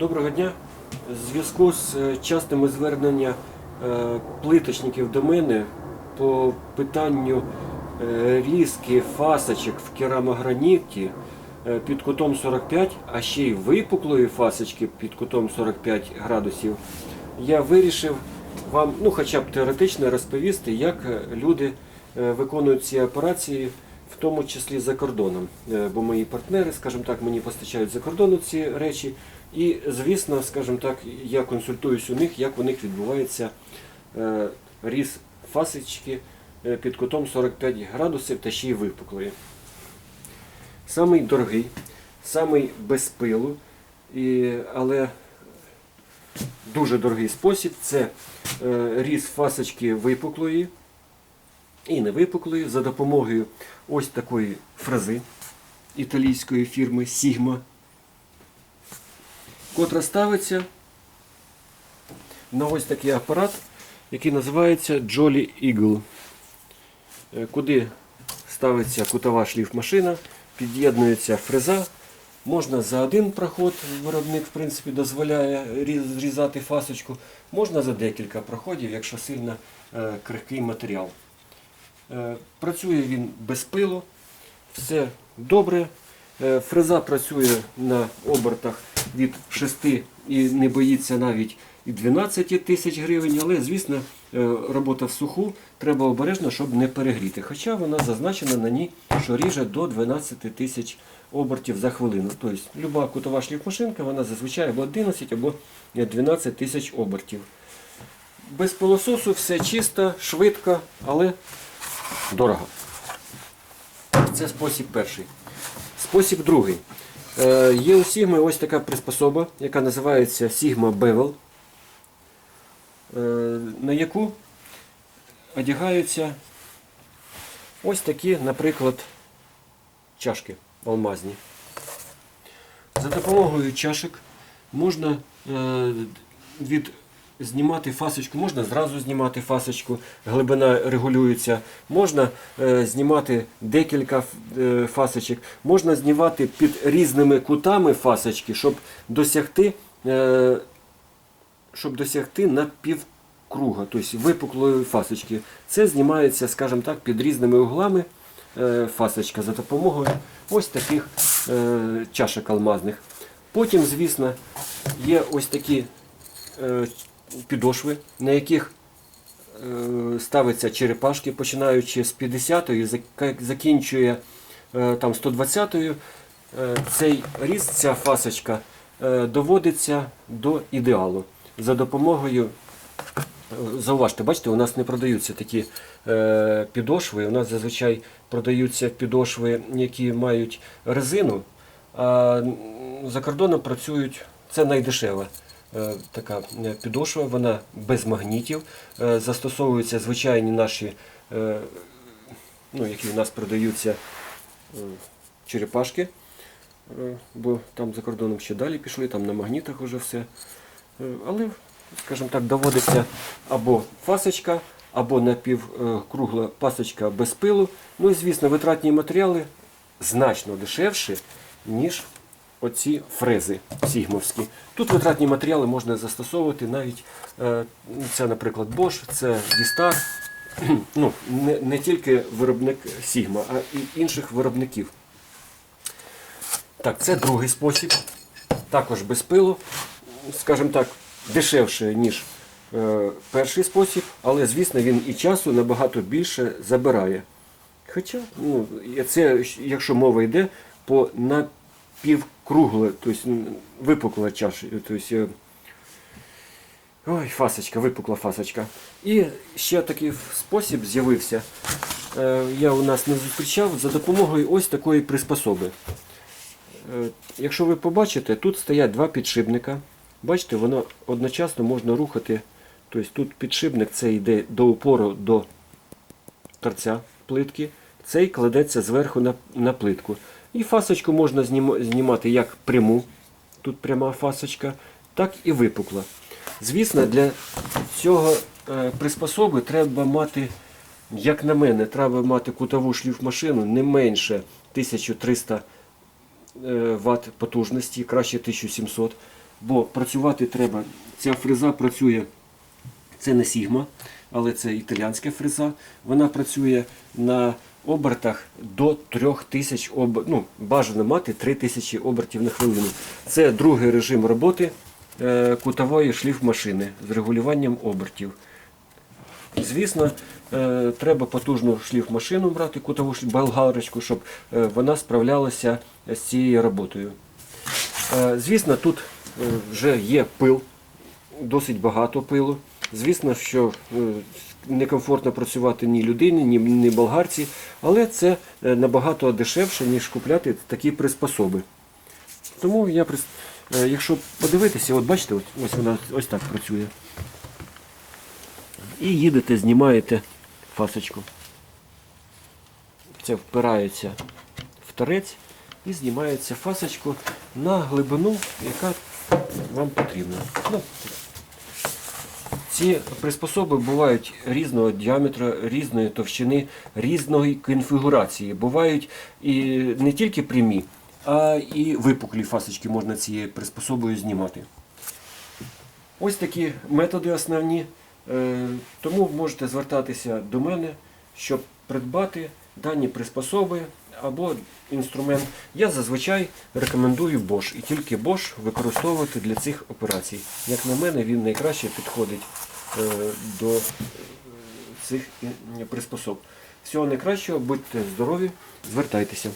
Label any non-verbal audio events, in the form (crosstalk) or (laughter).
Доброго дня. В зв'язку з е, частими зверненнями е, плиточників до мене по питанню е, різки фасочок в керамограніті під кутом 45, а ще й випуклої фасочки під кутом 45 градусів, я вирішив вам, ну хоча б теоретично розповісти, як люди виконують ці операції, в тому числі за кордоном. Бо мої партнери, скажімо так, мені постачають за кордону ці речі. І, звісно, скажімо так, я консультуюсь у них, як у них відбувається е, різ фасочки е, під кутом 45 градусів та ще й випуклої. Самий дорогий, самий без пилу, і, але дуже дорогий спосіб це е, різ фасочки випуклої і невипуклої за допомогою ось такої фрази італійської фірми Sigma, котра ставиться на ось такий апарат, який називається Jolly Eagle, е, куди ставиться кутова шліфмашина, під'єднується фреза. Можна за один проход, виробник в принципі дозволяє зрізати фасочку, можна за декілька проходів, якщо сильно е, крихкий матеріал. Е, Працює він без пилу, все добре. Е, Фреза працює на обертах від 6 і не боїться навіть і 12 тисяч гривень, але, звісно, е, робота в суху треба обережно, щоб не перегріти. Хоча вона зазначена на ній, що ріже до 12 тисяч обертів за хвилину. Тобто люба кутова шліфмашинка, вона зазвичай або 11, або 12 тисяч обертів. Без пилососу все чисто, швидко, але дорого. Це спосіб перший. Спосіб другий. Е, Є у Sigma ось така приспособа, яка називається Sigma Bevel, е, на яку одягаються ось такі, наприклад, чашки алмазні. За допомогою чашок можна е, від знімати фасочку, можна зразу знімати фасочку, глибина регулюється, можна е, знімати декілька е, фасочок, можна знімати під різними кутами фасочки, щоб досягти, е, щоб досягти напівкруга, тобто випуклої фасочки. Це знімається, скажімо так, під різними углами фасочка за допомогою ось таких чашок алмазних. Потім, звісно, є ось такі підошви, на яких е, ставиться черепашки, починаючи з 50-ї, закінчує е, там 120-ю. Е, Цей різ, ця фасочка доводиться до ідеалу за допомогою. Зауважте, бачите, у нас не продаються такі підошви. У нас зазвичай продаються підошви, які мають резину, а за кордоном працюють, це найдешева е, така е, підошва, вона без магнітів. Е, застосовуються звичайні наші, е, ну, які у нас продаються е, черепашки, е, бо там за кордоном ще далі пішли, там на магнітах вже все. Е, Але, скажімо так, доводиться або фасочка, або напівкругла пасочка без пилу. Ну і, звісно, витратні матеріали значно дешевші, ніж оці фрези сігмовські. Тут витратні матеріали можна застосовувати навіть, е, це, наприклад, Bosch, це Дістар. (clears throat) Ну, не, не тільки виробник Sigma, а і інших виробників. Так, це другий спосіб. Також без пилу. Скажімо так, дешевше, ніж е, перший спосіб, але, звісно, він і часу набагато більше забирає. Хоча, ну, це, якщо мова йде по напівкругле, тобто випукла чаша, тобто, е, ой, фасочка, випукла фасочка. І ще такий спосіб з'явився. Е, Я у нас не зустрічав за допомогою ось такої приспособи. Е, Якщо ви побачите, тут стоять два підшипника. Бачите, воно одночасно можна рухати. Тобто тут підшипник це йде до упору до торця плитки, цей кладеться зверху на, на плитку. І фасочку можна знімати як пряму, тут пряма фасочка, так і випукла. Звісно, для цього е, приспособи треба мати, як на мене, треба мати кутову шліфмашину не менше 1300 е, Вт потужності, краще 1700. бо працювати треба. Ця фреза працює, це не Сігма, але це італіянська фреза. Вона працює на обертах до 3000 об... ну, бажано мати 3000 обертів на хвилину. Це другий режим роботи е, кутової шліфмашини з регулюванням обертів. Звісно, е, треба потужну шліфмашину брати, кутову болгарочку, щоб е, вона справлялася з цією роботою. Звісно, тут вже є пил, досить багато пилу. Звісно, що некомфортно працювати ні людині, ні, ні болгарці, але це е, набагато дешевше, ніж купляти такі приспособи. Тому я е, якщо подивитися, от бачите, ось вона ось так працює. І їдете, знімаєте фасочку. Це впирається в торець і знімається фасочку на глибину, яка вам потрібна. Ну, ці приспособи бувають різного діаметру, різної товщини, різної конфігурації. Бувають і не тільки прямі, а і випуклі фасочки можна цією приспособою знімати. Ось такі методи основні. Е, Тому можете звертатися до мене, щоб придбати дані приспособи або інструмент. Я зазвичай рекомендую Bosch і тільки Bosch використовувати для цих операцій. Як на мене, він найкраще підходить е, до е, цих е, приспособ. Всього найкращого, будьте здорові, звертайтеся.